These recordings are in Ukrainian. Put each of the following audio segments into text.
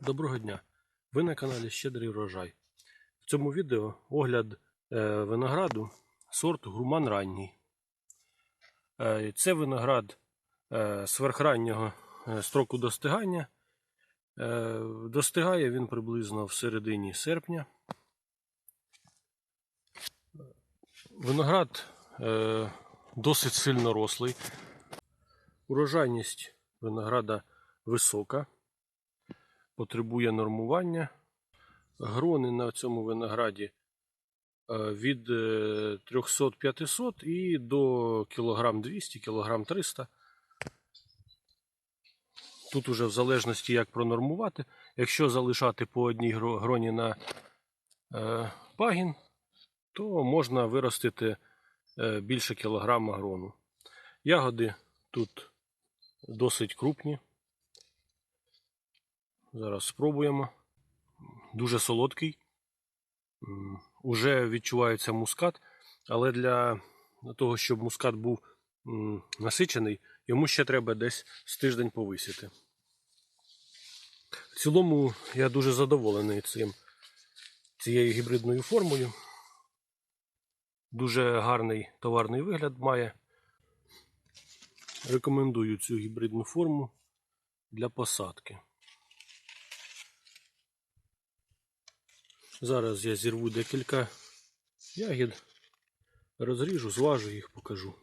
Доброго дня! Ви на каналі Щедрий врожай. В цьому відео огляд е, винограду сорту Гурман ранній. Е, це виноград е, сверхраннього строку достигання. Достигає він приблизно в середині серпня. Виноград досить сильно рослий. Урожайність винограда висока потребує нормування. Грони на цьому винограді е, від е, 300-500 і до кілограм 200, кілограм 300. Тут уже в залежності як пронормувати. Якщо залишати по одній гроні на е, пагін, то можна виростити е, більше кілограма грону. Ягоди тут досить крупні. Зараз спробуємо. Дуже солодкий. Уже відчувається мускат, але для того, щоб мускат був насичений, йому ще треба десь з тиждень повисіти. В цілому я дуже задоволений цим, цією гібридною формою. Дуже гарний товарний вигляд має. Рекомендую цю гібридну форму для посадки. Зараз я зірву декілька ягід, розріжу, зважу їх, покажу.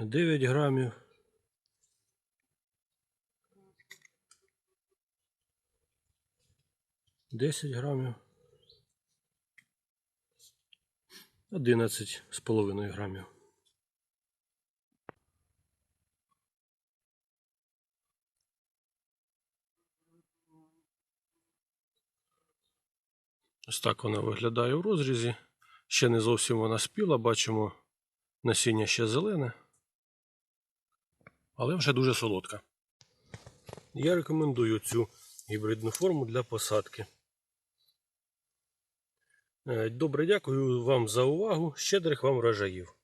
Дев'ять грамів. Десять грамів. Одинадцять з половиною грамів. Ось так вона виглядає у розрізі. Ще не зовсім вона спіла, бачимо насіння ще зелене, але вже дуже солодка. Я рекомендую цю гібридну форму для посадки. Е, Добре, дякую вам за увагу. Щедрих вам врожаїв.